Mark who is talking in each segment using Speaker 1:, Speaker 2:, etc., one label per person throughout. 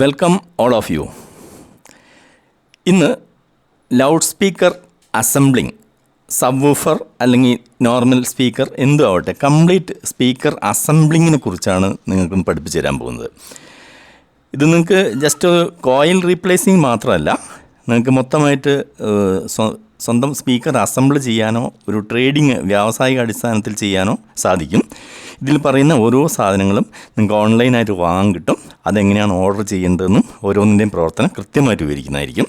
Speaker 1: Welcome all of you. ഇന്ന് loud speaker assembling subwoofer അല്ലെങ്കിൽ normal speaker എന്തും ആവട്ടെ കംപ്ലീറ്റ് സ്പീക്കർ അസംബ്ലിങ്ങിനെ കുറിച്ചാണ് നിങ്ങൾക്കും പഠിപ്പിച്ചു തരാൻ പോകുന്നത്. ഇത് നിങ്ങൾക്ക് ജസ്റ്റ് കോയിൽ റീപ്ലേസിങ് മാത്രമല്ല നിങ്ങൾക്ക് മൊത്തമായിട്ട് സ്വന്തം സ്പീക്കർ അസംബിൾ ചെയ്യാനോ ഒരു ട്രേഡിങ് വ്യാവസായിക അടിസ്ഥാനത്തിൽ ചെയ്യാനോ സാധിക്കും. ഇതിൽ പറയുന്ന ഓരോ സാധനങ്ങളും നിങ്ങൾക്ക് ഓൺലൈനായിട്ട് വാങ്ങാൻ കിട്ടും. അതെങ്ങനെയാണ് ഓർഡർ ചെയ്യേണ്ടതെന്നും ഓരോന്നിന്റെയും പ്രവർത്തനം കൃത്യമായിട്ട് വിവരിക്കുന്നതായിരിക്കും.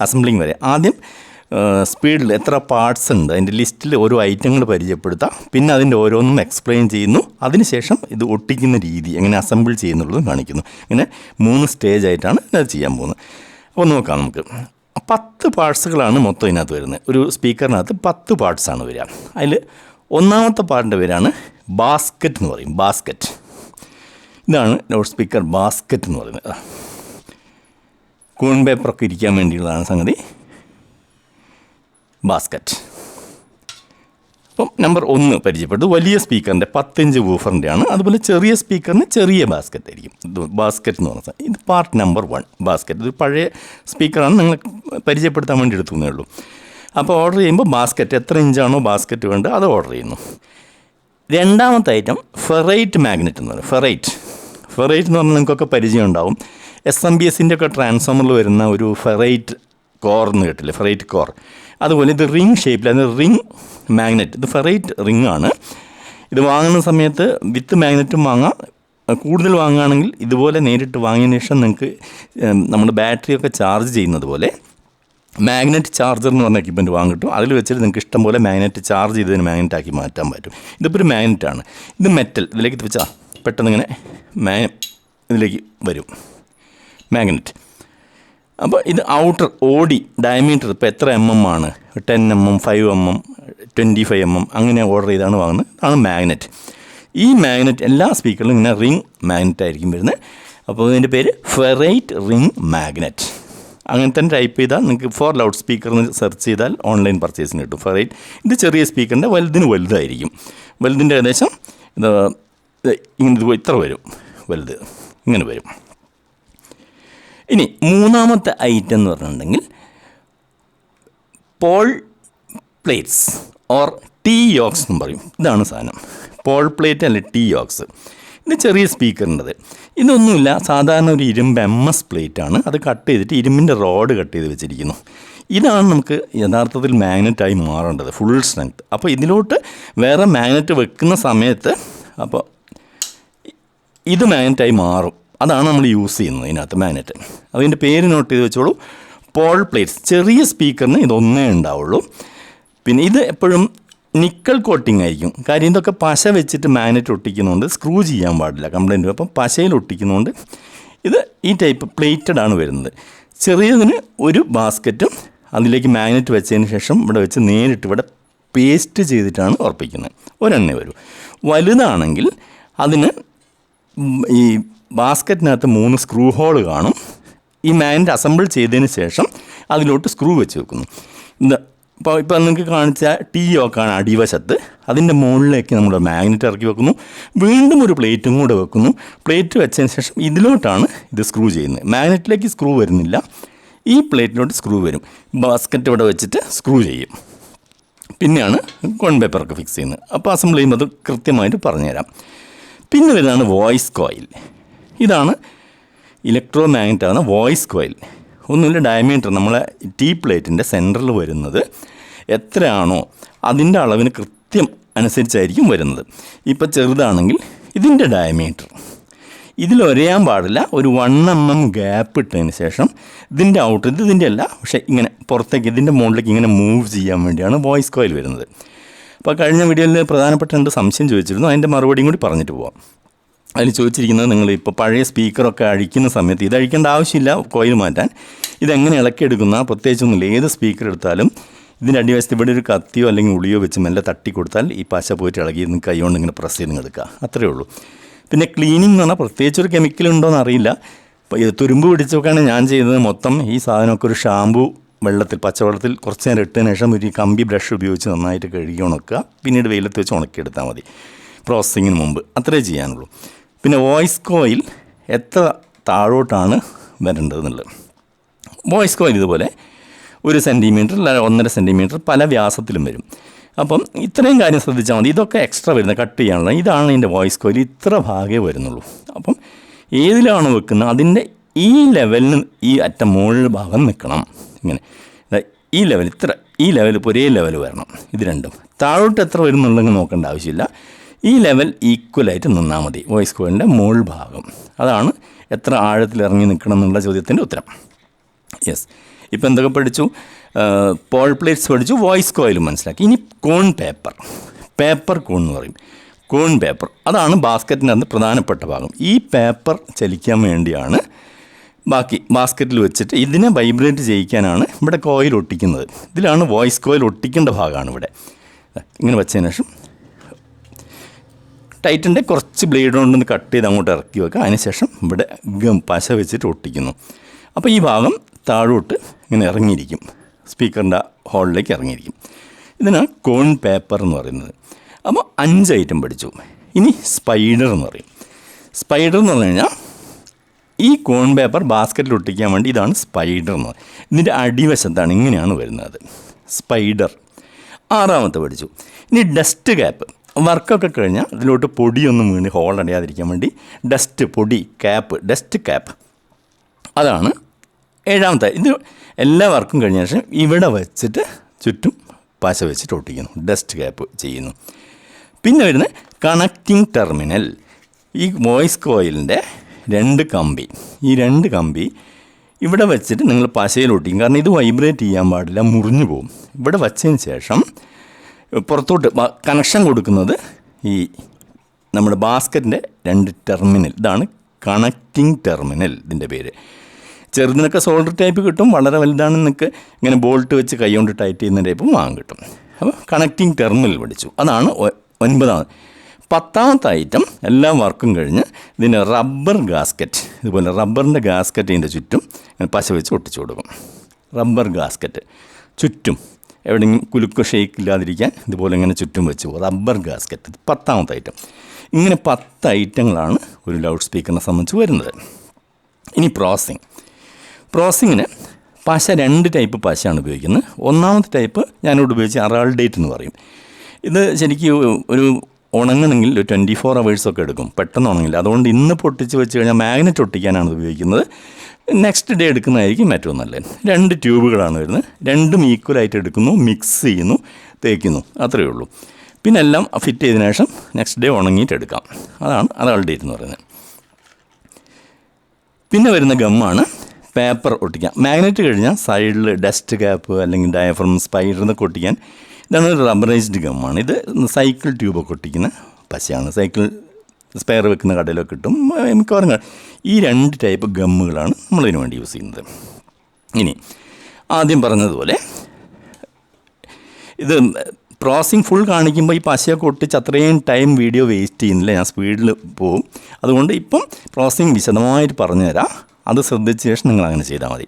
Speaker 1: അസംബ്ലിങ് വരെ. ആദ്യം സ്പീഡിൽ എത്ര പാർട്സ് ഉണ്ട് അതിന്റെ ലിസ്റ്റിൽ ഓരോ ഐറ്റങ്ങൾ പരിചയപ്പെടുത്താം. പിന്നെ അതിന്റെ ഓരോന്നും എക്സ്പ്ലെയിൻ ചെയ്യുന്നു. അതിനുശേഷം ഇത് ഒട്ടിക്കുന്ന രീതി എങ്ങനെ അസംബിൾ ചെയ്യുന്നുള്ളതും കാണിക്കുന്നു. ഇങ്ങനെ മൂന്ന് സ്റ്റേജ് ആയിട്ടാണ് ഇത് ചെയ്യാൻ പോകുന്നത്. അപ്പോൾ നോക്കാം നമുക്ക്. പത്ത് പാർട്സുകളാണ് മൊത്തം ഇതിനകത്ത് വരുന്നത്. ഒരു സ്പീക്കറിനകത്ത് പത്ത് പാർട്സാണ് വരിക. അതിൽ ഒന്നാമത്തെ പാർട്ടിന്റെ പേരാണ് ബാസ്ക്കറ്റ് എന്ന് പറയും. ബാസ്ക്കറ്റ് ഇതാണ് ലൗഡ് സ്പീക്കർ ബാസ്ക്കറ്റ് എന്ന് പറയുന്നത്. കൂൺ പേപ്പറൊക്കെ ഇരിക്കാൻ വേണ്ടിയുള്ളതാണ് സംഗതി. ബാസ്ക്കറ്റ് അപ്പം നമ്പർ ഒന്ന് പരിചയപ്പെട്ടു വലിയ സ്പീക്കറിന്റെ പത്തിഞ്ച് വൂഫറിന്റെയാണ്. അതുപോലെ ചെറിയ സ്പീക്കറിന് ചെറിയ ബാസ്ക്കറ്റ് ആയിരിക്കും. ഇത് ബാസ്ക്കറ്റ് എന്ന് പറഞ്ഞാൽ ഇത് പാർട്ട് നമ്പർ വൺ ബാസ്ക്കറ്റ്. ഇത് പഴയ സ്പീക്കറാണ് നിങ്ങൾ പരിചയപ്പെടുത്താൻ വേണ്ടി എടുത്തുന്നേ ഉള്ളൂ. അപ്പോൾ ഓർഡർ ചെയ്യുമ്പോൾ ബാസ്ക്കറ്റ് എത്ര ഇഞ്ചാണോ ബാസ്ക്കറ്റ് വേണ്ടത് അത് ഓർഡർ ചെയ്യുന്നു. രണ്ടാമത്തെ ഐറ്റം ഫെറൈറ്റ് മാഗ്നറ്റ് എന്ന് പറയുന്നത് ഫെറൈറ്റ്. ഫെറൈറ്റ് എന്ന് പറഞ്ഞാൽ നിങ്ങൾക്കൊക്കെ പരിചയം ഉണ്ടാവും. എസ് എം ബി എസിന്റെ ഒക്കെ ട്രാൻസ്ഫോമറിൽ വരുന്ന ഒരു ഫെറൈറ്റ് കോർ എന്ന് കേട്ടില്ലേ? Ferrite core. അതുപോലെ ഇത് റിംഗ് ഷേപ്പിൽ അത് റിംഗ് മാഗ്നറ്റ് ഇത് ഫെറൈറ്റ് റിംഗ് ആണ്. ഇത് വാങ്ങുന്ന സമയത്ത് വിത്ത് മാഗ്നറ്റും വാങ്ങാം. കൂടുതൽ വാങ്ങുകയാണെങ്കിൽ ഇതുപോലെ നേരിട്ട് വാങ്ങിയതിന് ശേഷം നിങ്ങൾക്ക് നമ്മുടെ ബാറ്ററിയൊക്കെ ചാർജ് ചെയ്യുന്നത് പോലെ മാഗ്നറ്റ് ചാർജർ എന്ന് പറഞ്ഞ എക്യുപ്മെന്റ് വാങ്ങിട്ടും അതിൽ വെച്ചിട്ട് നിങ്ങൾക്ക് ഇഷ്ടം പോലെ മാഗ്നറ്റ് ചാർജ് ചെയ്തതിന് മാഗ്നറ്റ് ആക്കി മാറ്റാൻ പറ്റും. ഇതിപ്പോൾ ഒരു മാഗ്നറ്റാണ് ഇത് മെറ്റൽ ഇതിലേക്ക് ഇത് വെച്ചാൽ പെട്ടെന്ന് ഇങ്ങനെ മാ ഇതിലേക്ക് വരും. മാഗ്നറ്റ് അപ്പോൾ ഇത് ഔട്ടർ ഓടി ഡയമീറ്റർ ഇപ്പോൾ എത്ര എം എം ആണ്? Ten M M five M M twenty five M M അങ്ങനെ ഓർഡർ ചെയ്താണ് വാങ്ങുന്നത്. അതാണ് മാഗ്നറ്റ് ഈ മാഗ്നറ്റ് എല്ലാ സ്പീക്കറിലും ഇങ്ങനെ റിംഗ് മാഗ്നറ്റ് ആയിരിക്കും വരുന്നത്. അപ്പോൾ ഇതിന്റെ പേര് ഫെറൈറ്റ് റിംഗ് മാഗ്നറ്റ് അങ്ങനെ തന്നെ ടൈപ്പ് ചെയ്താൽ നിങ്ങൾക്ക് ഫോർ ലൗഡ് സ്പീക്കർ എന്ന് സെർച്ച് ചെയ്താൽ ഓൺലൈൻ പർച്ചേസിന് കിട്ടും ഫെറൈറ്റ് ഇത് ചെറിയ സ്പീക്കറിന്റെ വലുതിന് വലുതായിരിക്കും. വലുതിന്റെ ഏകദേശം ഇത് ഇങ്ങനെ ഇത്ര വരും. വലുത് ഇങ്ങനെ വരും. ഇനി മൂന്നാമത്തെ ഐറ്റം എന്ന് പറഞ്ഞിട്ടുണ്ടെങ്കിൽ pole plates or T yokes എന്ന് പറയും. ഇതാണ് സാധനം. പോൾ പ്ലേറ്റ് അല്ലെ ടി യോക്സ് ഇത് ചെറിയ സ്പീക്കറിന്റെത് ഇതൊന്നുമില്ല. സാധാരണ ഒരു ഇരുമ്പ് എം എസ് പ്ലേറ്റ് ആണ്. അത് കട്ട് ചെയ്തിട്ട് ഇരുമ്പിന്റെ റോഡ് കട്ട് ചെയ്ത് വെച്ചിരിക്കുന്നു. ഇതാണ് നമുക്ക് യഥാർത്ഥത്തിൽ മാഗ്നറ്റായി മാറേണ്ടത്. ഫുൾ സ്ട്രെങ്ത് അപ്പോൾ ഇതിലോട്ട് വേറെ മാഗ്നറ്റ് വെക്കുന്ന സമയത്ത് അപ്പോൾ ഇത് മാഗ്നറ്റായി മാറും. അതാണ് നമ്മൾ യൂസ് ചെയ്യുന്നത് ഇതിനകത്ത് മാഗ്നറ്റ് അതിന്റെ പേര് നോട്ട് ചെയ്ത് വെച്ചോളൂ. പോൾ പ്ലേറ്റ്സ് ചെറിയ സ്പീക്കറിന് ഇതൊന്നേ ഉണ്ടാവുള്ളൂ. പിന്നെ ഇത് എപ്പോഴും നിക്കൽ കോട്ടിംഗ് ആയിരിക്കും. കാര്യം ഇതൊക്കെ പശ വെച്ചിട്ട് മാഗ്നറ്റ് ഒട്ടിക്കുന്നതുകൊണ്ട് സ്ക്രൂ ചെയ്യാൻ പാടില്ല കംപ്ലൈന്റ് അപ്പം പശയിൽ ഒട്ടിക്കുന്നതുകൊണ്ട് ഇത് ഈ ടൈപ്പ് പ്ലേറ്റഡ് ആണ് വരുന്നത്. ചെറിയതിന് ഒരു ബാസ്ക്കറ്റും അതിലേക്ക് മാഗ്നറ്റ് വെച്ചതിന് ശേഷം ഇവിടെ വെച്ച് നേരിട്ട് ഇവിടെ പേസ്റ്റ് ചെയ്തിട്ടാണ് ഉറപ്പിക്കുന്നത്. ഒരെണ്ണേ വരൂ. വലുതാണെങ്കിൽ അതിന് ഈ ബാസ്ക്കറ്റിനകത്ത് മൂന്ന് സ്ക്രൂ ഹോൾ കാണും. ഈ മാഗ്നറ്റ് അസംബിൾ ചെയ്തതിന് ശേഷം അതിലോട്ട് സ്ക്രൂ വെച്ച് വെക്കുന്നു. ഇപ്പോൾ ഇപ്പോൾ നിങ്ങൾക്ക് കാണിച്ച ടി വെക്കാണ് അടിവശത്ത്. അതിന്റെ മുകളിലേക്ക് നമ്മൾ മാഗ്നറ്റ് ഇറക്കി വെക്കുന്നു. വീണ്ടും ഒരു പ്ലേറ്റും കൂടെ വെക്കുന്നു. പ്ലേറ്റ് വെച്ചതിന് ശേഷം ഇതിലോട്ടാണ് ഇത് സ്ക്രൂ ചെയ്യുന്നത്. മാഗ്നറ്റിലേക്ക് സ്ക്രൂ വരുന്നില്ല. ഈ പ്ലേറ്റിലോട്ട് സ്ക്രൂ വരും. ബാസ്ക്കറ്റ് ഇവിടെ വെച്ചിട്ട് സ്ക്രൂ ചെയ്യും. പിന്നെയാണ് കോൺ പേപ്പറൊക്കെ ഫിക്സ് ചെയ്യുന്നത്. അപ്പോൾ അസംബിൾ ചെയ്യുമ്പോൾ അത് കൃത്യമായിട്ട് പറഞ്ഞുതരാം. പിന്നെ വരുന്നതാണ് വോയിസ് കോയിൽ ഇതാണ് ഇലക്ട്രോ മാഗ്നറ്റ് ആണ് വോയിസ് കോയിൽ ഒന്നുമില്ല ഡയമീറ്റർ നമ്മളെ ടീ പ്ലേറ്റിന്റെ സെന്ററിൽ വരുന്നത് എത്രയാണോ അതിന്റെ അളവിന് കൃത്യം അനുസരിച്ചായിരിക്കും വരുന്നത്. ഇപ്പോൾ ചെറുതാണെങ്കിൽ ഇതിന്റെ ഡയമീറ്റർ ഇതിലൊരയാൻ പാടില്ല ഒരു വൺ എം എം ഗ്യാപ്പ് ഇട്ടതിന് ശേഷം ഇതിന്റെ ഔട്ട് ഇത് ഇതിന്റെ അല്ല പക്ഷേ ഇങ്ങനെ പുറത്തേക്ക് ഇതിന്റെ മുകളിലേക്ക് ഇങ്ങനെ മൂവ് ചെയ്യാൻ വേണ്ടിയാണ് വോയിസ് കോയിൽ വരുന്നത്. അപ്പോൾ കഴിഞ്ഞ വീഡിയോയിൽ പ്രധാനപ്പെട്ട രണ്ട് സംശയം ചോദിച്ചിരുന്നു അതിന്റെ മറുപടിയും കൂടി പറഞ്ഞിട്ട് പോവാം. അതിൽ ചോദിച്ചിരിക്കുന്നത് നിങ്ങൾ ഇപ്പോൾ പഴയ സ്പീക്കറൊക്കെ അഴിക്കുന്ന സമയത്ത് ഇത് അഴിക്കേണ്ട ആവശ്യമില്ല കോയിൽ മാറ്റാൻ. ഇതെങ്ങനെ ഇളക്കിയെടുക്കുന്ന പ്രത്യേകിച്ചൊന്നുമില്ല. ഏത് സ്പീക്കർ എടുത്താലും ഇതിന്റെ അടിവശത്ത് ഇവിടെ ഒരു കത്തിയോ അല്ലെങ്കിൽ ഉളിയോ വെച്ച് മെല്ലെ തട്ടി കൊടുത്താൽ ഈ പശ പോയിട്ട് ഇളകി നിങ്ങൾക്ക് കൈകൊണ്ട് ഇങ്ങനെ പ്രസ് ചെയ്ത് എടുക്കുക അത്രയേ ഉള്ളൂ. പിന്നെ ക്ലീനിങ് എന്ന് പറഞ്ഞാൽ പ്രത്യേകിച്ച് ഒരു കെമിക്കൽ ഉണ്ടോ അറിയില്ല. തുരുമ്പ് പിടിച്ചൊക്കെയാണ് ഞാൻ ചെയ്തത് മൊത്തം ഈ സാധനമൊക്കെ ഒരു ഷാമ്പു വെള്ളത്തിൽ പച്ചവെള്ളത്തിൽ കുറച്ച് നേരം ഇട്ടതിന് ശേഷം ഒരു കമ്പി ബ്രഷ് ഉപയോഗിച്ച് നന്നായിട്ട് കഴുകി ഉണക്കുക. പിന്നീട് വെയിലത്ത് വെച്ച് ഉണക്കിയെടുത്താൽ മതി. പ്രോസസ്സിങ്ങിന് മുമ്പ്. അത്രേ ചെയ്യാനുള്ളൂ. പിന്നെ വോയിസ് കോയിൽ എത്ര താഴോട്ടാണ് വരേണ്ടത് എന്നുള്ളത് വോയിസ് കോയിൽ ഇതുപോലെ ഒരു സെന്റിമീറ്റർ അല്ല ഒന്നര സെന്റിമീറ്റർ പല വ്യാസത്തിലും വരും. അപ്പം ഇത്രയും കാര്യം ശ്രദ്ധിച്ചാൽ മതി. ഇതൊക്കെ എക്സ്ട്രാ വരുന്നത് കട്ട് ചെയ്യാനുള്ള ഇതാണ് എന്റെ വോയിസ് കോയിൽ ഇത്ര ഭാഗമേ വരുന്നുള്ളൂ. അപ്പം ഏതിലാണ് വെക്കുന്നത് അതിന്റെ ഈ ലെവലിന് ഈ അറ്റം മുകളിൽ ഭാഗം നിൽക്കണം. ഇങ്ങനെ. ഈ ലെവൽ ഇത്ര ഈ ലെവൽ ഒരേ ലെവൽ വരണം. ഇത് രണ്ടും. താഴോട്ട് എത്ര വരുന്നുണ്ടെങ്കിൽ നോക്കേണ്ട ആവശ്യമില്ല. ഈ ലെവൽ ഈക്വലായിട്ട് നിന്നാൽ മതി. വോയിസ് കോയിലിന്റെ മുകൾ ഭാഗം. അതാണ് എത്ര ആഴത്തിൽ ഇറങ്ങി നിൽക്കണം എന്നുള്ള ചോദ്യത്തിന്റെ ഉത്തരം. യെസ് ഇപ്പോൾ എന്തൊക്കെ പഠിച്ചു? പോൾ പ്ലേറ്റ്സ് പഠിച്ചു വോയിസ് കോയിലും മനസ്സിലാക്കി. ഇനി കോൺ പേപ്പർ പേപ്പർ കോൺ എന്ന് പറയും. കോൺ പേപ്പർ അതാണ് ബാസ്ക്കറ്റിന്റെ അകത്ത് പ്രധാനപ്പെട്ട ഭാഗം. ഈ പേപ്പർ ചലിക്കാൻ വേണ്ടിയാണ് ബാക്കി ബാസ്ക്കറ്റിൽ വെച്ചിട്ട് ഇതിനെ വൈബ്രേറ്റ് ചെയ്യിക്കാനാണ് ഇവിടെ കോയിൽ ഒട്ടിക്കുന്നത്. ഇതിലാണ് വോയിസ് കോയിൽ ഒട്ടിക്കേണ്ട ഭാഗമാണ് ഇവിടെ. ഇങ്ങനെ വെച്ചതിന് ശേഷം ടൈറ്റിന്റെ കുറച്ച് ബ്ലേഡ് കൊണ്ടൊന്ന് കട്ട് ചെയ്ത് അങ്ങോട്ട് ഇറക്കി വെക്കുക അതിനുശേഷം ഇവിടെ പശ വെച്ചിട്ട് ഒട്ടിക്കുന്നു. അപ്പോൾ ഈ ഭാഗം താഴോട്ട് ഇങ്ങനെ ഇറങ്ങിയിരിക്കും. സ്പീക്കറിന്റെ ഹോളിലേക്ക് ഇറങ്ങിയിരിക്കും. ഇതിനാണ് കോൺ പേപ്പർ എന്ന് പറയുന്നത്. അപ്പോൾ അഞ്ച് ഐറ്റം പഠിച്ചു. ഇനി സ്പൈഡർ എന്ന് പറയും. സ്പൈഡർ എന്ന് പറഞ്ഞു കഴിഞ്ഞാൽ ഈ കോൺ പേപ്പർ ബാസ്ക്കറ്റിൽ ഒട്ടിക്കാൻ വേണ്ടി ഇതാണ് സ്പൈഡർ എന്ന് ഇതിന്റെ അടിവശത്താണ് ഇങ്ങനെയാണ് വരുന്നത്. സ്പൈഡർ. ആറാമത്തെ പഠിച്ചു. ഇനി ഡസ്റ്റ് ക്യാപ്പ്. വർക്കൊക്കെ കഴിഞ്ഞാൽ ഇതിലോട്ട് പൊടിയൊന്നും വീണ് ഹോൾ അടയാതിരിക്കാൻ വേണ്ടി ഡസ്റ്റ് പൊടി ക്യാപ്പ് ഡസ്റ്റ് ക്യാപ്പ് അതാണ് ഏഴാമത്തെ. ഇത് എല്ലാ വർക്കും കഴിഞ്ഞ ശേഷം ഇവിടെ വെച്ചിട്ട് ചുറ്റും പശ വെച്ചിട്ട് ഒട്ടിക്കുന്നു. ഡസ്റ്റ് ക്യാപ്പ് ചെയ്യുന്നു. പിന്നെ വരുന്ന കണക്റ്റിംഗ് ടെർമിനൽ ഈ വോയിസ് കോയിലിന്റെ രണ്ട് കമ്പി. ഈ രണ്ട് കമ്പി ഇവിടെ വെച്ചിട്ട് നിങ്ങൾ പശയിൽ ഒട്ടിക്കും. കാരണം ഇത് വൈബ്രേറ്റ് ചെയ്യാൻ പാടില്ല മുറിഞ്ഞു പോകും. ഇവിടെ വച്ചതിന് ശേഷം പുറത്തോട്ട് കണക്ഷൻ കൊടുക്കുന്നത് ഈ നമ്മുടെ ബാസ്ക്കറ്റിന്റെ രണ്ട് ടെർമിനൽ ഇതാണ് കണക്റ്റിംഗ് ടെർമിനൽ ഇതിന്റെ പേര്. ചെറുതിനൊക്കെ സോൾഡർ ടൈപ്പ് കിട്ടും വളരെ വലുതാണെന്നൊക്കെ ഇങ്ങനെ ബോൾട്ട് വെച്ച് കൈകൊണ്ട് ടൈറ്റ് ചെയ്യുന്ന ടൈപ്പും വാങ്ങും കിട്ടും. അപ്പോൾ കണക്റ്റിംഗ് ടെർമിനൽ പഠിച്ചു. അതാണ് ഒൻപതാമത് പത്താമത്തെ ഐറ്റം എല്ലാ വർക്കും കഴിഞ്ഞ് ഇതിന് റബ്ബർ ഗാസ്ക്കറ്റ് ഇതുപോലെ റബ്ബറിന്റെ ഗാസ്ക്കറ്റ് ഇതിന്റെ ചുറ്റും പശ വെച്ച് ഒട്ടിച്ചു കൊടുക്കും. റബ്ബർ ഗാസ്ക്കറ്റ് ചുറ്റും. എവിടെയെങ്കിലും കുലുക്ക ഷേക്ക് ഇല്ലാതിരിക്കാൻ ഇതുപോലെ ഇങ്ങനെ ചുറ്റും വെച്ച് റബ്ബർ ഗാസ്ക്കറ്റ് ഇത് പത്താമത്തെ ഐറ്റം ഇങ്ങനെ പത്ത് ഐറ്റങ്ങളാണ് ഒരു ലൗഡ് സ്പീക്കറിനെ സംബന്ധിച്ച് വരുന്നത്. ഇനി പ്രോസിങ് പ്രോസിങ്ങിന് പശ രണ്ട് ടൈപ്പ് പശയാണ് ഉപയോഗിക്കുന്നത്. ഒന്നാമത്തെ ടൈപ്പ് ഞാനിവിടെ ഉപയോഗിച്ച് അറാൾ ഡേറ്റ് എന്ന് പറയും. ഇത് ശരിക്കും ഒരു ഉണങ്ങണമെങ്കിൽ ഒരു ട്വന്റി ഫോർ അവേഴ്സൊക്കെ എടുക്കും. പെട്ടെന്ന് ഉണങ്ങില്ല. അതുകൊണ്ട് ഇന്ന് പൊട്ടിച്ച് വെച്ച് കഴിഞ്ഞാൽ മാഗ്നറ്റ് ഒട്ടിക്കാനാണ് ഉപയോഗിക്കുന്നത്. നെക്സ്റ്റ് ഡേ എടുക്കുന്നതായിരിക്കും ഏറ്റവും നല്ലത്. രണ്ട് ട്യൂബുകളാണ് വരുന്നത്. രണ്ടും ഈക്വലായിട്ട് എടുക്കുന്നു മിക്സ് ചെയ്യുന്നു തേക്കുന്നു. അത്രയേ ഉള്ളൂ. പിന്നെ എല്ലാം ഫിറ്റ് ചെയ്തതിനു ശേഷം നെക്സ്റ്റ് ഡേ ഉണങ്ങിയിട്ട് എടുക്കാം. അതാണ് അറാൾ ഡേറ്റ് എന്ന് പറയുന്നത്. പിന്നെ വരുന്ന ഗമ്മാണ് പേപ്പർ ഒട്ടിക്കാം മാഗ്നറ്റ് കഴിഞ്ഞാൽ സൈഡിൽ ഡസ്റ്റ് ക്യാപ്പ് അല്ലെങ്കിൽ ഡയഫ്രം സ്പൈഡറിന്നൊക്കെ ഒട്ടിക്കാൻ. ഇതാണ് റബ്ബറൈസ്ഡ് ഗമ്മാണ് ഇത് സൈക്കിൾ ട്യൂബൊക്കെ ഒട്ടിക്കുന്ന പശയാണ്. സൈക്കിൾ സ്പെയർ വെക്കുന്ന കടയിലൊക്കെ കിട്ടും മിക്കവാറും ഈ രണ്ട് ടൈപ്പ് ഗമ്മുകളാണ് നമ്മളിതിനു വേണ്ടി യൂസ് ചെയ്യുന്നത്. ഇനി ആദ്യം പറഞ്ഞതുപോലെ ഇത് പ്രോസിങ് ഫുൾ കാണിക്കുമ്പോൾ ഈ പശയൊക്കെ ഒട്ടിച്ച് അത്രയും ടൈം വീഡിയോ വേസ്റ്റ് ചെയ്യുന്നില്ല ഞാൻ സ്പീഡിൽ പോവും. അതുകൊണ്ട് ഇപ്പം പ്രോസിങ് വിശദമായിട്ട് പറഞ്ഞുതരാം. അത് ശ്രദ്ധിച്ച ശേഷം നിങ്ങൾ അങ്ങനെ ചെയ്താൽ മതി.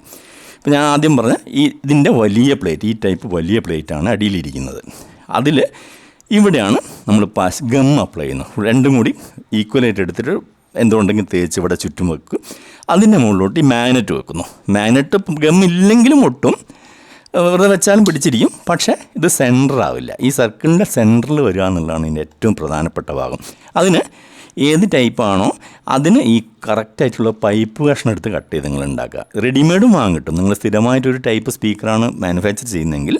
Speaker 1: ഇപ്പം ഞാൻ ആദ്യം പറഞ്ഞ ഈ ഇതിന്റെ വലിയ പ്ലേറ്റ് ഈ ടൈപ്പ് വലിയ പ്ലേറ്റാണ് അടിയിലിരിക്കുന്നത്. അതിൽ ഇവിടെയാണ് നമ്മൾ പാസ് ഗം അപ്ലൈ ചെയ്യുന്നത്. രണ്ടും കൂടി ഈക്വലായിട്ട് എടുത്തിട്ട് എന്തുകൊണ്ടെങ്കിൽ തേച്ച് ഇവിടെ ചുറ്റും വെക്കും. അതിന്റെ മുകളിലോട്ട് ഈ മാഗ്നറ്റ് വെക്കുന്നു. മാഗ്നറ്റ് ഗം ഇല്ലെങ്കിലും ഒട്ടും വെറുതെ വെച്ചാലും പിടിച്ചിരിക്കും. പക്ഷേ ഇത് സെന്റർ ആവില്ല. ഈ സർക്കിളിന്റെ സെന്ററിൽ വരിക എന്നുള്ളതാണ് ഇതിന്റെ ഏറ്റവും പ്രധാനപ്പെട്ട ഭാഗം. അതിന് ഏത് ടൈപ്പാണോ അതിന് ഈ കറക്റ്റായിട്ടുള്ള പൈപ്പ് കഷ്ണം എടുത്ത് കട്ട് ചെയ്ത് നിങ്ങൾ ഉണ്ടാക്കുക റെഡിമെയ്ഡും വാങ്ങിട്ടും നിങ്ങൾ സ്ഥിരമായിട്ടൊരു ടൈപ്പ് സ്പീക്കറാണ് മാനുഫാക്ചർ ചെയ്യുന്നതെങ്കിൽ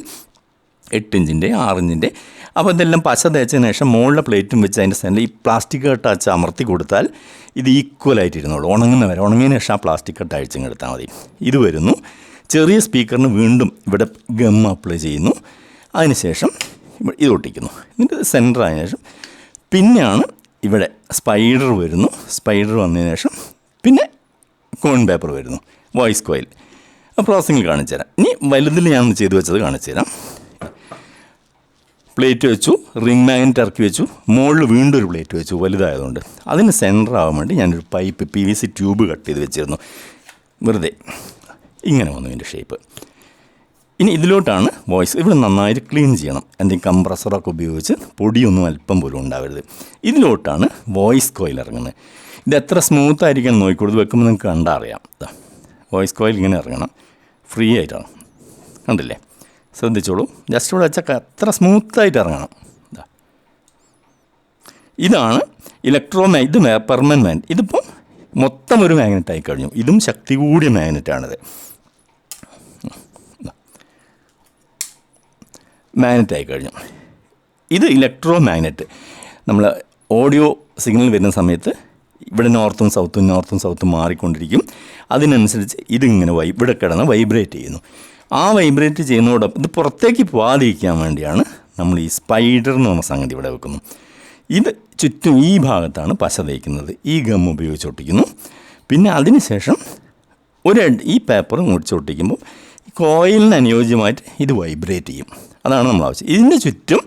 Speaker 1: എട്ട് ഇഞ്ചിന്റെ ആറ് ഇഞ്ചിന്റെ അപ്പോൾ ഇതെല്ലാം പശ തേച്ചതിന് ശേഷം മുകളിലെ പ്ലേറ്റും വെച്ച് അതിന്റെ സെന്റർ ഈ പ്ലാസ്റ്റിക് കട്ട് അച്ച് അമർത്തി കൊടുത്താൽ ഇത് ഈക്വലായിട്ട് ഇരുന്നുള്ളൂ ഉണങ്ങുന്ന വരെ. ഉണങ്ങിയതിന് ശേഷം ആ പ്ലാസ്റ്റിക് കട്ട് അഴിച്ചും എടുത്താൽ മതി. ഇത് വരുന്നു. ചെറിയ സ്പീക്കറിന് വീണ്ടും ഇവിടെ ഗം അപ്ലൈ ചെയ്യുന്നു. അതിനുശേഷം ഇത് ഒട്ടിക്കുന്നു. എന്നിട്ട് സെന്റർ ആയതിനു ശേഷം പിന്നെയാണ് ഇവിടെ സ്പൈഡർ വരുന്നു. സ്പൈഡർ വന്നതിന് ശേഷം പിന്നെ കോൺ പേപ്പർ വരുന്നു. വോയിസ് കോയിൽ പ്രോസസ്സിങ്ങിൽ കാണിച്ചു തരാം ഇനി വലുതിൽ ഞാൻ ചെയ്തു വെച്ചത് കാണിച്ചു തരാം പ്ലേറ്റ് വെച്ചു റിംഗ് മാഗ്നറ്റ് ഇറക്കി വെച്ചു മുകളിൽ വീണ്ടും ഒരു പ്ലേറ്റ് വെച്ചു വലുതായതുകൊണ്ട്. അതിന് സെന്റർ ആവാൻ വേണ്ടി ഞാനൊരു pipe P V C tube cut ചെയ്ത് വെച്ചിരുന്നു. വെറുതെ. ഇങ്ങനെ വന്നു ഇതിന്റെ ഷേപ്പ് ഇനി ഇതിലോട്ടാണ് വോയിസ് ഇവിടെ നന്നായിട്ട് ക്ലീൻ ചെയ്യണം. എന്തെങ്കിലും കംപ്രസറൊക്കെ ഉപയോഗിച്ച് പൊടിയൊന്നും അല്പം പോലും ഉണ്ടാവരുത്. ഇതിലോട്ടാണ് വോയിസ് കോയിൽ ഇറങ്ങുന്നത്. ഇത് എത്ര സ്മൂത്ത് ആയിരിക്കണം നോക്കിക്കൊടുത്ത് വെക്കുമ്പോൾ നിങ്ങൾക്ക് കണ്ടറിയാം. വോയിസ് കോയിൽ ഇങ്ങനെ ഇറങ്ങണം. ഫ്രീ ആയിട്ടാണ്. കണ്ടില്ലേ? ശ്രദ്ധിച്ചോളൂ. ജസ്റ്റ് ഇവിടെ വെച്ചാൽ എത്ര സ്മൂത്തായിട്ട് ഇറങ്ങണം. ഇതാണ് ഇലക്ട്രോ ഇത് പെർമനന്റ് മാഗ്നറ്റ് ഇതിപ്പം മൊത്തം ഒരു മാഗ്നറ്റ് ആയി കഴിഞ്ഞു. ഇതും ശക്തി കൂടിയ മാഗ്നറ്റാണിത് മാഗ്നറ്റ് ആയി കഴിഞ്ഞു. ഇത് ഇലക്ട്രോ മാഗ്നറ്റ് നമ്മൾ ഓഡിയോ സിഗ്നൽ വരുന്ന സമയത്ത് ഇവിടെ നോർത്തും സൗത്തും നോർത്തും സൗത്തും മാറിക്കൊണ്ടിരിക്കും. അതിനനുസരിച്ച് ഇതിങ്ങനെ വൈ ഇവിടെ കിടന്ന് വൈബ്രേറ്റ് ചെയ്യുന്നു. ആ വൈബ്രേറ്റ് ചെയ്യുന്നതോടൊപ്പം ഇത് പുറത്തേക്ക് പോകാതിരിക്കാൻ വേണ്ടിയാണ് നമ്മൾ ഈ സ്പൈഡർ എന്ന് പറഞ്ഞ സംഗതി ഇവിടെ വെക്കുന്നു. ഇത് ചുറ്റും ഈ ഭാഗത്താണ് പശ തേക്കുന്നത്. ഈ ഗം ഉപയോഗിച്ച് ഒട്ടിക്കുന്നു. പിന്നെ അതിനുശേഷം ഒരു ഈ പേപ്പർ മുടിച്ചൊട്ടിക്കുമ്പോൾ കോയിലിന് അനുയോജ്യമായിട്ട് ഇത് വൈബ്രേറ്റ് ചെയ്യും. അതാണ് നമ്മൾ ആവശ്യം. ഇതിന്റെ ചുറ്റും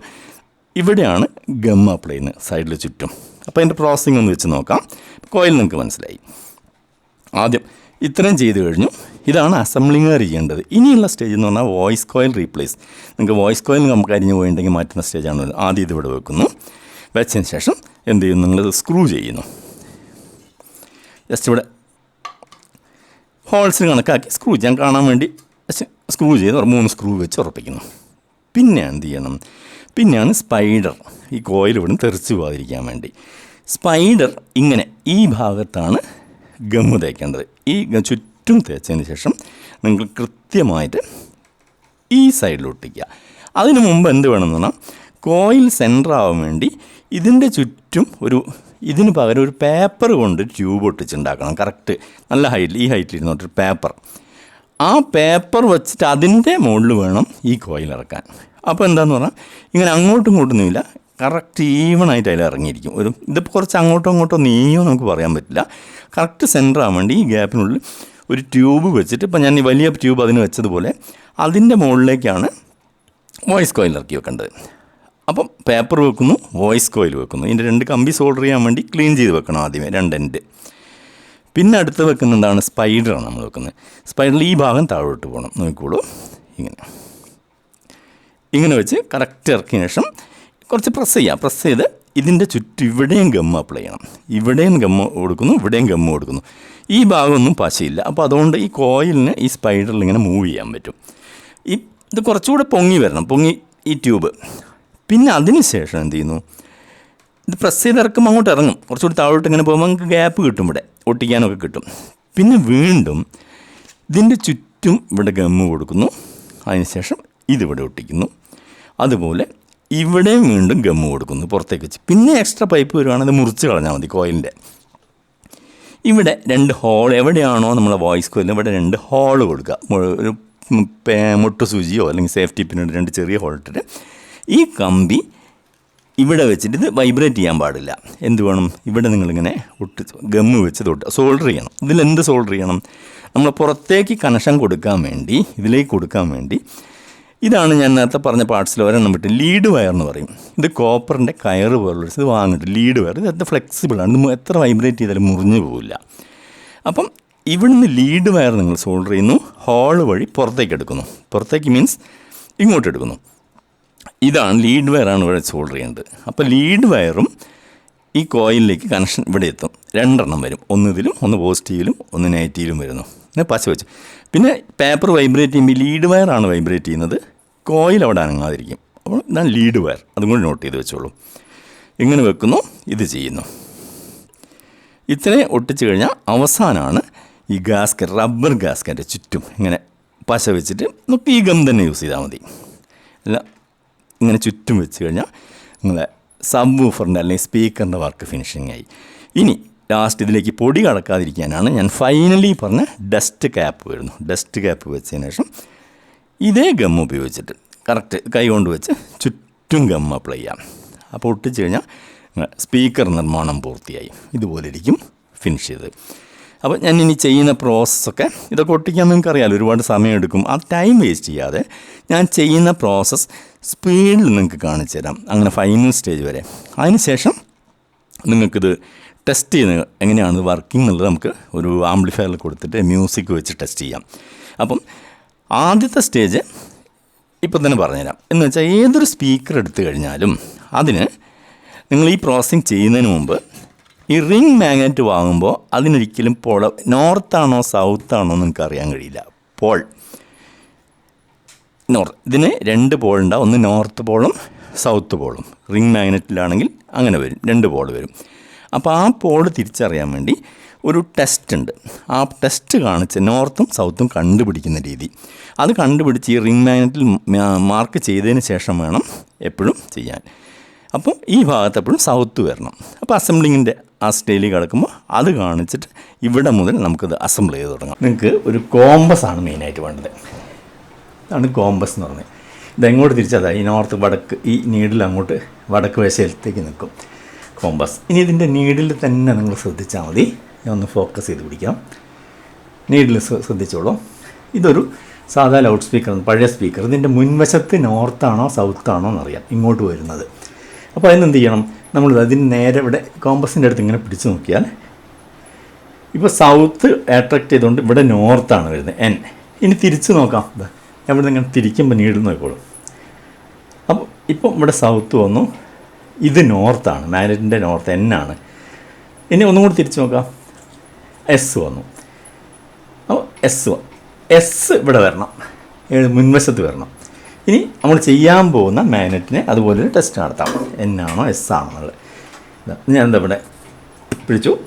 Speaker 1: ഇവിടെയാണ് ഗം അപ്ലൈ ചെയ്യുന്നത് സൈഡിൽ ചുറ്റും. അപ്പോൾ അതിന്റെ പ്രോസസ്സിംഗ് ഒന്ന് വെച്ച് നോക്കാം. കോയിൽ നിങ്ങൾക്ക് മനസ്സിലായി. ആദ്യം ഇത്രയും ചെയ്ത് കഴിഞ്ഞു. ഇതാണ് അസംബ്ലിങ്ങുകാർ ചെയ്യേണ്ടത്. ഇനിയുള്ള സ്റ്റേജ് എന്ന് പറഞ്ഞാൽ വോയിസ് കോയിൽ റീപ്ലേസ് നിങ്ങൾക്ക് വോയിസ് കോയിൽ നമുക്ക് അരിഞ്ഞ് പോയിട്ടുണ്ടെങ്കിൽ മാറ്റുന്ന സ്റ്റേജാണ് ആദ്യം ഇതിവിടെ വെക്കുന്നു. വെച്ചതിന് ശേഷം എന്ത് ചെയ്യുന്നു നിങ്ങൾ സ്ക്രൂ ചെയ്യുന്നു. ജസ്റ്റ് ഇവിടെ ഹോൾസിന് കണക്കാക്കി സ്ക്രൂ ചെയ്യാൻ കാണാൻ വേണ്ടി സ്ക്രൂ ചെയ്ത് മൂന്ന് സ്ക്രൂ വെച്ച് ഉറപ്പിക്കുന്നു. പിന്നെ എന്ത് ചെയ്യണം? പിന്നെയാണ് സ്പൈഡർ ഈ കോയിൽ ഇവിടുന്ന് തെറിച്ച് പോകാതിരിക്കാൻ വേണ്ടി. സ്പൈഡർ ഇങ്ങനെ ഈ ഭാഗത്താണ് ഗമ്മ് തേക്കേണ്ടത്. ഈ ഗ- ചുറ്റും തേച്ചതിന് ശേഷം നിങ്ങൾ കൃത്യമായിട്ട് ഈ സൈഡിലൊട്ടിക്കുക. അതിനു മുമ്പ് എന്ത് വേണമെന്ന് പറഞ്ഞാൽ കോയിൽ സെന്റർ ആവാൻ വേണ്ടി ഇതിന്റെ ചുറ്റും ഒരു ഇതിന് പകരം ഒരു പേപ്പർ കൊണ്ട് ട്യൂബ് ഒട്ടിച്ചുണ്ടാക്കണം. കറക്റ്റ് നല്ല ഹൈറ്റിൽ ഈ ഹൈറ്റിൽ ഇരുന്നോട്ടൊരു പേപ്പർ ആ പേപ്പർ വെച്ചിട്ട് അതിന്റെ മുകളിൽ വേണം ഈ കോയിൽ ഇറക്കാൻ. അപ്പോൾ എന്താന്ന് പറഞ്ഞാൽ ഇങ്ങനെ അങ്ങോട്ടും ഇങ്ങോട്ടൊന്നുമില്ല കറക്റ്റ് ഈവണായിട്ട് അതിൽ ഇറങ്ങിയിരിക്കും. ഒരു ഇതിപ്പോൾ കുറച്ച് അങ്ങോട്ടോ ഇങ്ങോട്ടോ നീയോ നമുക്ക് പറയാൻ പറ്റില്ല. കറക്റ്റ് സെന്റർ ആവാൻ വേണ്ടി ഈ ഗ്യാപ്പിനുള്ളിൽ ഒരു ട്യൂബ് വെച്ചിട്ട് ഇപ്പം ഞാൻ ഈ വലിയ ട്യൂബ് അതിന് വെച്ചതുപോലെ അതിന്റെ മുകളിലേക്കാണ് വോയിസ് കോയിൽ ഇറക്കി വെക്കേണ്ടത്. അപ്പം പേപ്പർ വെക്കുന്നു വോയിസ് കോയിൽ വെക്കുന്നു. ഇതിന്റെ രണ്ട് കമ്പി സോൾഡർ ചെയ്യാൻ വേണ്ടി ക്ലീൻ ചെയ്ത് വെക്കണം ആദ്യമേ രണ്ട് എൻഡ് പിന്നെ അടുത്ത് വെക്കുന്നതാണ് സ്പൈഡറാണ് നമ്മൾ വെക്കുന്നത്. സ്പൈഡറിൽ ഈ ഭാഗം താഴോട്ട് പോകണം. നോക്കിക്കോളൂ. ഇങ്ങനെ. ഇങ്ങനെ വെച്ച് കറക്റ്റ് ഇറക്കിയ ശേഷം കുറച്ച് പ്രസ് ചെയ്യാം. പ്രസ് ചെയ്ത് ഇതിന്റെ ചുറ്റും ഇവിടെയും ഗമ്മ അപ്ലൈ ചെയ്യണം. ഇവിടെയും ഗമ്മ കൊടുക്കുന്നു ഇവിടെയും ഗമ്മ കൊടുക്കുന്നു. ഈ ഭാഗമൊന്നും പശയില്ല. അപ്പോൾ അതുകൊണ്ട് ഈ കോയിലിന് ഈ സ്പൈഡറിൽ ഇങ്ങനെ മൂവ് ചെയ്യാൻ പറ്റും. ഈ ഇത് കുറച്ചുകൂടെ പൊങ്ങി വരണം. പൊങ്ങി ഈ ട്യൂബ് പിന്നെ അതിന് ശേഷം എന്ത് ചെയ്യുന്നു? ഇത് പ്രസ് ചെയ്ത് ഇറക്കുമ്പോൾ അങ്ങോട്ട് ഇറങ്ങും. കുറച്ചുകൂടി താഴോട്ട് ഇങ്ങനെ പോകുമ്പോൾ നമുക്ക് ഗ്യാപ്പ് കിട്ടും ഇവിടെ. ഒട്ടിക്കാനൊക്കെ കിട്ടും. പിന്നെ വീണ്ടും ഇതിന്റെ ചുറ്റും ഇവിടെ ഗമ്മ് കൊടുക്കുന്നു. അതിനുശേഷം ഇതിവിടെ ഒട്ടിക്കുന്നു. അതുപോലെ ഇവിടെയും വീണ്ടും ഗമ്മ് കൊടുക്കുന്നു പുറത്തേക്ക് വെച്ച്. പിന്നെ എക്സ്ട്രാ പൈപ്പ് വരുവാണെങ്കിൽ അത് മുറിച്ച് കളഞ്ഞാൽ മതി കോയിലിന്റെ ഇവിടെ രണ്ട് ഹോൾ എവിടെയാണോ നമ്മളെ വോയിസ് കൊല്ലുന്നത് ഇവിടെ രണ്ട് ഹോൾ കൊടുക്കുക. ഒരു മുട്ട സൂചിയോ അല്ലെങ്കിൽ സേഫ്റ്റി പിന്നോ രണ്ട് ചെറിയ ഹോൾ ഇട്ടിട്ട് ഈ കമ്പി ഇവിടെ വെച്ചിട്ട് ഇത് വൈബ്രേറ്റ് ചെയ്യാൻ പാടില്ല. എന്ത് വേണം? ഇവിടെ നിങ്ങളിങ്ങനെ ഒട്ട് ഗമ്മ് വെച്ച് തൊട്ട് സോൾഡർ ചെയ്യണം. ഇതിലെന്ത് സോൾഡർ ചെയ്യണം? നമ്മൾ പുറത്തേക്ക് കണക്ഷൻ കൊടുക്കാൻ വേണ്ടി ഇതിലേക്ക് കൊടുക്കാൻ വേണ്ടി ഇതാണ് ഞാൻ നേരത്തെ പറഞ്ഞ പാർട്സിൽ ഒരെണ്ണം വിട്ട് ലീഡ് വയർ എന്ന് പറയും. ഇത് കോപ്പറിന്റെ കയർ പോലുള്ള ഇത് വാങ്ങിട്ട് ലീഡ് വയർ ഇത് എത്ര ഫ്ലെക്സിബിളാണ് ഇത് എത്ര വൈബ്രേറ്റ് ചെയ്താലും മുറിഞ്ഞു പോവില്ല. അപ്പം ഇവിടുന്ന് ലീഡ് വയർ നിങ്ങൾ സോൾഡർ ചെയ്യുന്നു. ഹോൾ വഴി പുറത്തേക്ക് എടുക്കുന്നു. പുറത്തേക്ക് മീൻസ് ഇങ്ങോട്ട് എടുക്കുന്നു. ഇതാണ് ലീഡ് വയറാണ് ഇവിടെ സോൾഡർ ചെയ്യേണ്ടത്. അപ്പോൾ ലീഡ് വയറും ഈ കോയിലിലേക്ക് കണക്ഷൻ ഇവിടെ എത്തും. രണ്ടെണ്ണം വരും. ഒന്ന് ഇതിലും ഒന്ന് പോസിറ്റീവിലും ഒന്ന് നെഗറ്റീവിലും വരുന്നു. പിന്നെ പശ വെച്ചു. പിന്നെ പേപ്പർ വൈബ്രേറ്റ് ചെയ്യുമ്പോൾ ലീഡ് വയറാണ് വൈബ്രേറ്റ് ചെയ്യുന്നത്. കോയിൽ അവിടെ അനങ്ങാതിരിക്കും. അപ്പോൾ ഞാൻ ലീഡ് വയർ അതും കൂടി നോട്ട് ചെയ്ത് വെച്ചോളൂ. ഇങ്ങനെ വെക്കുന്നു ഇത് ചെയ്യുന്നു. ഇത്രയും ഒട്ടിച്ച് കഴിഞ്ഞാൽ അവസാനമാണ് ഈ ഗാസ്കറ്റ് റബ്ബർ ഗാസ്കറ്റ് ചുറ്റും ഇങ്ങനെ പശ വെച്ചിട്ട് നമുക്ക് ഈ ഗം തന്നെ യൂസ് ചെയ്താൽ മതി. അല്ല ഇങ്ങനെ ചുറ്റും വെച്ച് കഴിഞ്ഞാൽ നിങ്ങളെ സബ് വൂഫറിന്റെ അല്ലെങ്കിൽ സ്പീക്കറിന്റെ വർക്ക് ഫിനിഷിംഗ് ആയി. ഇനി ലാസ്റ്റ് ഇതിലേക്ക് പൊടി കടക്കാതിരിക്കാനാണ് ഞാൻ ഫൈനലി പറഞ്ഞ ഡസ്റ്റ് ക്യാപ്പ് വരുന്നു. ഡസ്റ്റ് ക്യാപ്പ് വെച്ചതിന് ശേഷം ഇതേ ഗം ഉപയോഗിച്ചിട്ട് കറക്റ്റ് കൈ കൊണ്ട് വെച്ച് ചുറ്റും ഗം അപ്ലൈ ചെയ്യാം. അപ്പോൾ ഒട്ടിച്ച് കഴിഞ്ഞാൽ സ്പീക്കർ നിർമ്മാണം പൂർത്തിയായി. ഇതുപോലെ ഇരിക്കും ഫിനിഷ് ചെയ്ത്. അപ്പോൾ ഞാൻ ഇനി ചെയ്യുന്ന പ്രോസസ്സൊക്കെ ഇതൊക്കെ ഒട്ടിക്കാൻ നിങ്ങൾക്ക് അറിയാമല്ലോ ഒരുപാട് സമയമെടുക്കും ആ ടൈം വേസ്റ്റ് ചെയ്യാതെ ഞാൻ ചെയ്യുന്ന പ്രോസസ്സ് സ്പീഡിൽ നിങ്ങൾക്ക് കാണിച്ചു തരാം അങ്ങനെ ഫൈനൽ സ്റ്റേജ് വരെ. അതിനുശേഷം നിങ്ങൾക്കിത് ടെസ്റ്റ് ചെയ്യുന്ന എങ്ങനെയാണ് വർക്കിംഗ് എന്നുള്ളത് നമുക്ക് ഒരു ആംപ്ലിഫയറിൽ കൊടുത്തിട്ട് മ്യൂസിക് വെച്ച് ടെസ്റ്റ് ചെയ്യാം. അപ്പം ആദ്യത്തെ സ്റ്റേജ് ഇപ്പം തന്നെ പറഞ്ഞുതരാം. എന്ന് വെച്ചാൽ ഏതൊരു സ്പീക്കർ എടുത്തു കഴിഞ്ഞാലും അതിന് നിങ്ങൾ ഈ പ്രോസസ്സിങ് ചെയ്യുന്നതിന് മുമ്പ് ഈ റിംഗ് മാഗ്നറ്റ് വാങ്ങുമ്പോൾ അതിനൊരിക്കലും പോള നോർത്താണോ സൗത്താണോ എന്ന് നിങ്ങൾക്ക് അറിയാൻ കഴിയില്ല. പോൾ. നോർത്ത് ഇതിന് രണ്ട് പോൾ ഉണ്ടാവും. ഒന്ന് നോർത്ത് പോളും സൗത്ത് പോളും. റിംഗ് മാഗ്നറ്റിലാണെങ്കിൽ അങ്ങനെ വരും. രണ്ട് പോൾ വരും. അപ്പോൾ ആ പോൾ തിരിച്ചറിയാൻ വേണ്ടി ഒരു ടെസ്റ്റ് ഉണ്ട്. ആ ടെസ്റ്റ് കാണിച്ച് നോർത്തും സൗത്തും കണ്ടുപിടിക്കുന്ന രീതി. അത് കണ്ടുപിടിച്ച് ഈ റിംഗ് മാഗ്നറ്റിൽ മാർക്ക് ചെയ്തതിന് ശേഷം വേണം എപ്പോഴും ചെയ്യാൻ. അപ്പം ഈ ഭാഗത്ത് എപ്പോഴും സൗത്ത് വരണം. അപ്പോൾ അസംബ്ലിങ്ങിന്റെ ആ സ്റ്റൈലിൽ കിടക്കുമ്പോൾ അത് കാണിച്ചിട്ട് ഇവിടെ മുതൽ നമുക്കത് അസംബിൾ ചെയ്ത് തുടങ്ങാം. നിങ്ങൾക്ക് ഒരു കോമ്പസ് ആണ് മെയിനായിട്ട് വേണ്ടത്. ഇതാണ് കോമ്പസ് എന്ന് പറഞ്ഞത്. ഇതെങ്ങോട്ട് തിരിച്ചതായി ഈ നോർത്ത് വടക്ക് ഈ നീഡിൽ അങ്ങോട്ട് വടക്ക് വശത്തേക്ക് നിൽക്കും. കോമ്പസ് ഇനി ഇതിന്റെ നീഡിൽ തന്നെ നിങ്ങൾ ശ്രദ്ധിച്ചാൽ മതി. ഞാൻ ഒന്ന് ഫോക്കസ് ചെയ്ത് പിടിക്കാം. നീഡിൽ ശ്രദ്ധിച്ചോളൂ. ഇതൊരു സാധാ ലൗഡ് സ്പീക്കർ പഴയ സ്പീക്കർ ഇതിന്റെ മുൻവശത്ത് നോർത്താണോ സൗത്താണോ എന്നറിയാം ഇങ്ങോട്ട് വരുന്നത്. അപ്പോൾ അതിനെന്ത് ചെയ്യണം? നമ്മൾ അതിന് നേരെ ഇവിടെ കോമ്പസിന്റെ അടുത്ത് ഇങ്ങനെ പിടിച്ചു നോക്കിയാൽ ഇപ്പോൾ സൗത്ത് അട്രാക്ട് ചെയ്തുകൊണ്ട് ഇവിടെ നോർത്താണ് വരുന്നത് എൻ ഇനി തിരിച്ചു നോക്കാം. ഇവിടെ നിങ്ങൾ തിരിക്കുമ്പോൾ നീഡിൽ നോക്കിക്കോളും. അപ്പോൾ ഇപ്പം ഇവിടെ സൗത്ത് വന്നു. ഇത് നോർത്താണ് മാഗ്നറ്റിന്റെ നോർത്ത് എൻ ആണ് ഇനി ഒന്നും കൂടി തിരിച്ച് നോക്കാം. എസ് വന്നു. അപ്പോൾ എസ് എസ് ഇവിടെ വരണം. മുൻവശത്ത് വരണം. ഇനി നമ്മൾ ചെയ്യാൻ പോകുന്ന മാഗ്നറ്റിനെ അതുപോലെ ഒരു ടെസ്റ്റ് നടത്താം. ആണോ എസ് ആണോ എന്നുള്ളത് ഞാൻ എന്താ ഇവിടെ? പിടിച്ചു.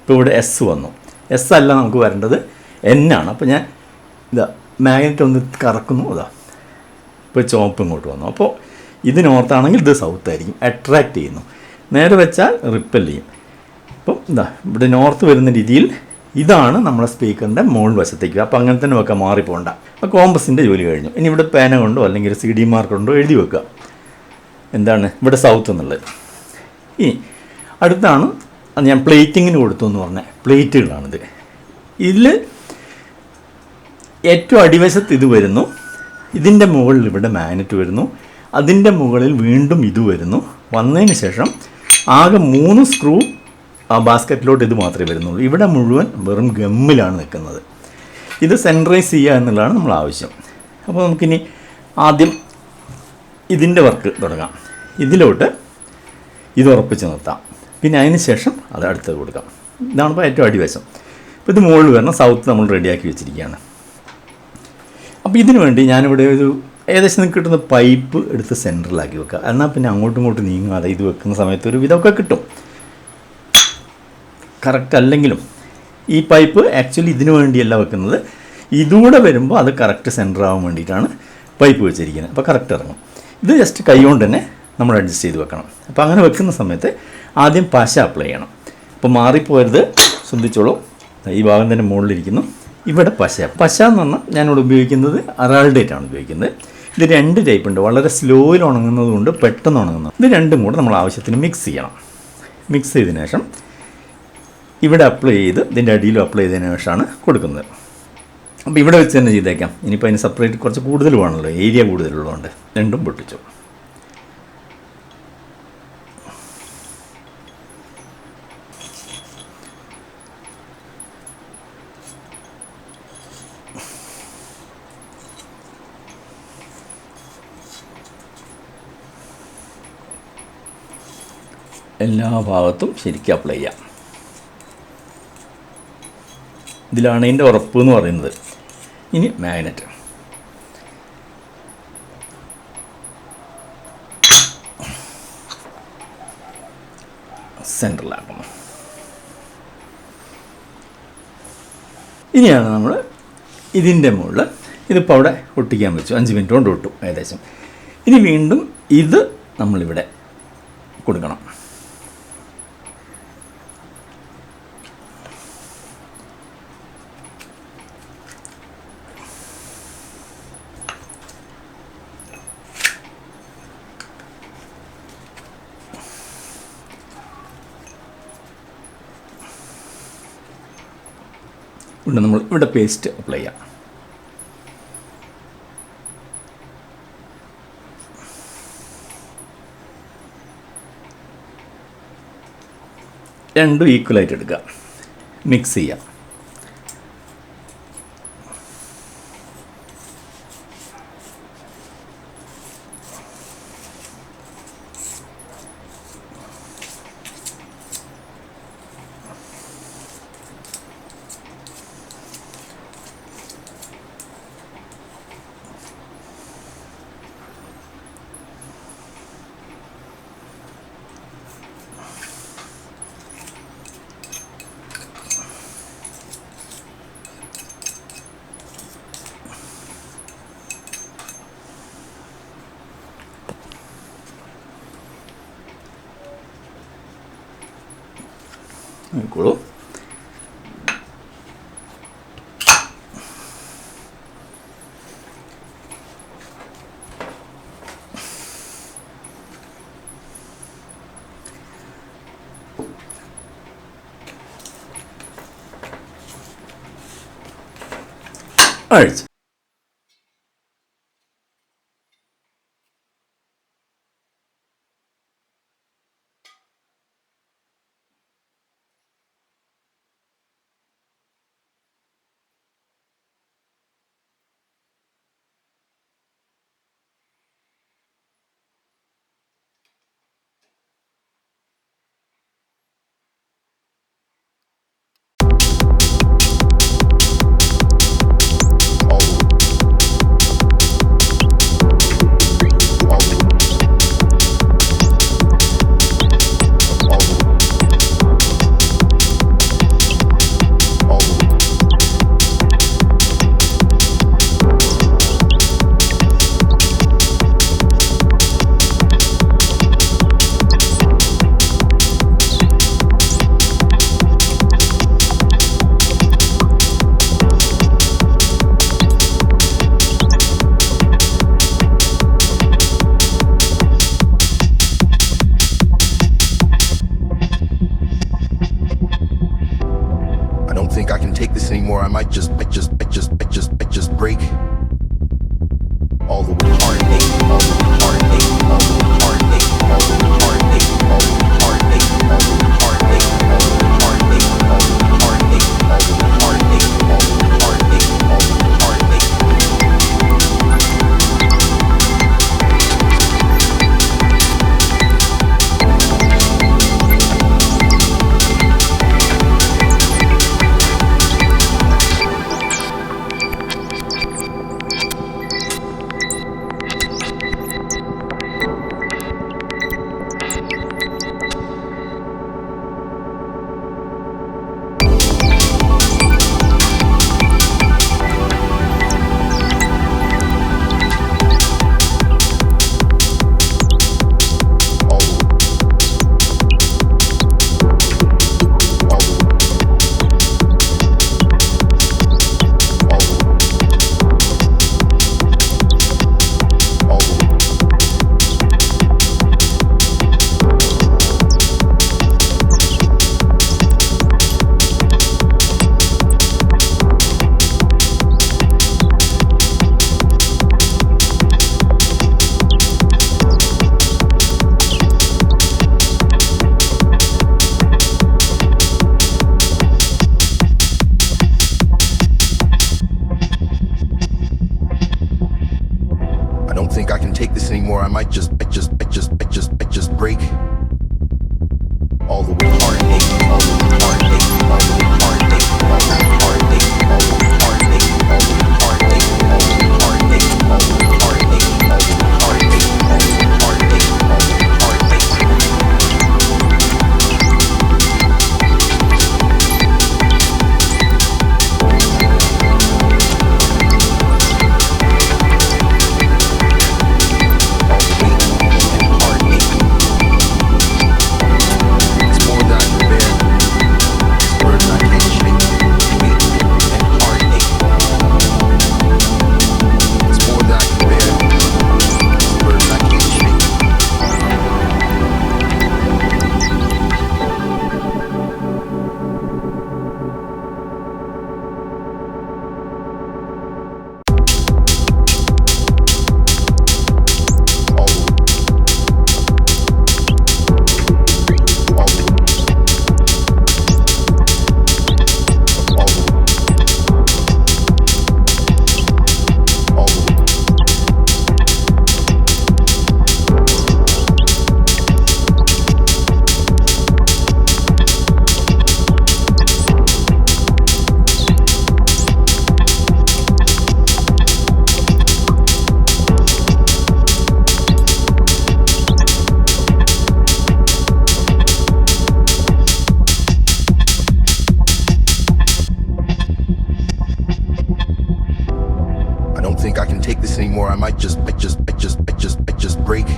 Speaker 1: ഇപ്പോൾ ഇവിടെ എസ് വന്നു. എസ് അല്ല നമുക്ക് വരേണ്ടത് ആണ്. അപ്പോൾ ഞാൻ ഇതാ മാഗ്നറ്റ് ഒന്ന് കറക്കുന്നു. അതാ ഇപ്പോൾ ചുവപ്പ് ഇങ്ങോട്ട് വന്നു. അപ്പോൾ ഇത് നോർത്താണെങ്കിൽ ഇത് സൗത്ത് ആയിരിക്കും അട്രാക്റ്റ് ചെയ്യുന്നു. നേരെ വെച്ചാൽ റിപ്പൽ ചെയ്യും. അപ്പം ഇതാ ഇവിടെ നോർത്ത് വരുന്ന രീതിയിൽ ഇതാണ് നമ്മുടെ സ്പീക്കറിന്റെ മുകൾ വശത്തേക്ക്. അപ്പോൾ അങ്ങനെ തന്നെ വെക്കാം മാറിപ്പോണ്ട. അപ്പോൾ കോമ്പസിന്റെ ജോലി കഴിഞ്ഞു. ഇനി ഇവിടെ പേന കൊണ്ടോ അല്ലെങ്കിൽ സി ഡി മാർക്ക് കൊണ്ടോ എഴുതി വെക്കുക എന്താണ് ഇവിടെ സൗത്ത് എന്നുള്ളത്. ഇനി അടുത്താണ് അത് ഞാൻ പ്ലേറ്റിങ്ങിന് കൊടുത്തു എന്ന് പറഞ്ഞ പ്ലേറ്റുകളാണിത്. ഇതിൽ ഏറ്റവും അടിവശത്ത് ഇത് വരുന്നു. ഇതിന്റെ മുകളിൽ ഇവിടെ മാഗ്നറ്റ് വരുന്നു. അതിന്റെ മുകളിൽ വീണ്ടും ഇത് വരുന്നു. വന്നതിന് ശേഷം ആകെ മൂന്ന് സ്ക്രൂ ആ ബാസ്ക്കറ്റിലോട്ട് ഇത് മാത്രമേ വരുന്നുള്ളൂ. ഇവിടെ മുഴുവൻ വെറും ഗമ്മിലാണ് നിൽക്കുന്നത്. ഇത് സെൻട്രൈസ് ചെയ്യുക എന്നുള്ളതാണ് നമ്മൾ ആവശ്യം. അപ്പോൾ നമുക്കിനി ആദ്യം ഇതിന്റെ വർക്ക് തുടങ്ങാം. ഇതിലോട്ട് ഇത് ഉറപ്പിച്ച് നിർത്താം. പിന്നെ അതിന് ശേഷം അത് അടുത്തത് കൊടുക്കാം. ഇതാണ് ഇപ്പോൾ ഏറ്റവും അടിവശം. അപ്പോൾ ഇത് മുകളിൽ വരണം. സൗത്ത് നമ്മൾ റെഡിയാക്കി വെച്ചിരിക്കുകയാണ്. അപ്പോൾ ഇതിനു വേണ്ടി ഞാനിവിടെ ഒരു ഏകദേശം നിങ്ങൾക്ക് കിട്ടുന്ന പൈപ്പ് എടുത്ത് സെന്ററിലാക്കി വെക്കുക എന്നാൽ പിന്നെ അങ്ങോട്ടും ഇങ്ങോട്ടും നീങ്ങാതെ ഇത് വെക്കുന്ന സമയത്ത് ഒരു വിധമൊക്കെ കിട്ടും. കറക്റ്റ് അല്ലെങ്കിലും ഈ പൈപ്പ് ആക്ച്വലി ഇതിനു വേണ്ടിയല്ല വെക്കുന്നത്. ഇതുകൂടെ വരുമ്പോൾ അത് കറക്റ്റ് സെന്റർ ആവാൻ വേണ്ടിയിട്ടാണ് പൈപ്പ് വെച്ചിരിക്കുന്നത്. അപ്പോൾ കറക്റ്റ് ഇറങ്ങും. ഇത് ജസ്റ്റ് കൈ കൊണ്ട് തന്നെ നമ്മൾ അഡ്ജസ്റ്റ് ചെയ്ത് വെക്കണം. അപ്പോൾ അങ്ങനെ വെക്കുന്ന സമയത്ത് ആദ്യം പശ അപ്ലൈ ചെയ്യണം. അപ്പോൾ മാറിപ്പോരുത് ശ്രദ്ധിച്ചോളൂ. ഈ ഭാഗം തന്നെ മുകളിലിരിക്കുന്നു. ഇവിടെ പശ. പശ എന്ന് പറഞ്ഞാൽ ഞാനിവിടെ ഉപയോഗിക്കുന്നത് അറാൾഡേറ്റ് ആണ് ഉപയോഗിക്കുന്നത്. ഇത് രണ്ട് ടൈപ്പ് ഉണ്ട് വളരെ സ്ലോയിൽ ഉണങ്ങുന്നതുകൊണ്ട് പെട്ടെന്ന് ഉണങ്ങുന്നത്. ഇത് രണ്ടും കൂടെ നമ്മൾ ആവശ്യത്തിന് മിക്സ് ചെയ്യണം. മിക്സ് ചെയ്തതിന് ശേഷം ഇവിടെ അപ്ലൈ ചെയ്ത് ഇതിന്റെ അടിയിലും അപ്ലൈ ചെയ്തതിന് ശേഷമാണ് കൊടുക്കുന്നത്. അപ്പോൾ ഇവിടെ വെച്ച് തന്നെ ചെയ്തേക്കാം. ഇനിയിപ്പോൾ അതിന് സെപ്പറേറ്റ് കുറച്ച് കൂടുതൽ വേണമല്ലോ. ഏരിയ കൂടുതലുള്ളതുകൊണ്ട്. രണ്ടും പൊട്ടിച്ചു. എല്ലാ ഭാഗത്തും ശരിക്കും അപ്ലൈ ചെയ്യാം. ഇതിലാണ് ഇതിന്റെ ഉറപ്പ് എന്ന് പറയുന്നത്. ഇനി മാഗ്നറ്റ് സെൻട്രലാക്കണം ഇനിയാണ് നമ്മൾ ഇതിന്റെ മുകളിൽ ഇതിപ്പോൾ അവിടെ ഒട്ടിക്കാൻ വെച്ചു. അഞ്ച് മിനിറ്റ് കൊണ്ട് ഒട്ടു ഏകദേശം. ഇനി വീണ്ടും ഇത് നമ്മളിവിടെ കൊടുക്കണം. ഇവിടെ നമ്മൾ ഇവിടെ പേസ്റ്റ് അപ്ലൈ ചെയ്യാം. രണ്ടും ഈക്വലായിട്ട് എടുക്കുക മിക്സ് ചെയ്യാം.
Speaker 2: All right. think I can take this anymore. I might just, I just, I just, I just, I just break all the way. break.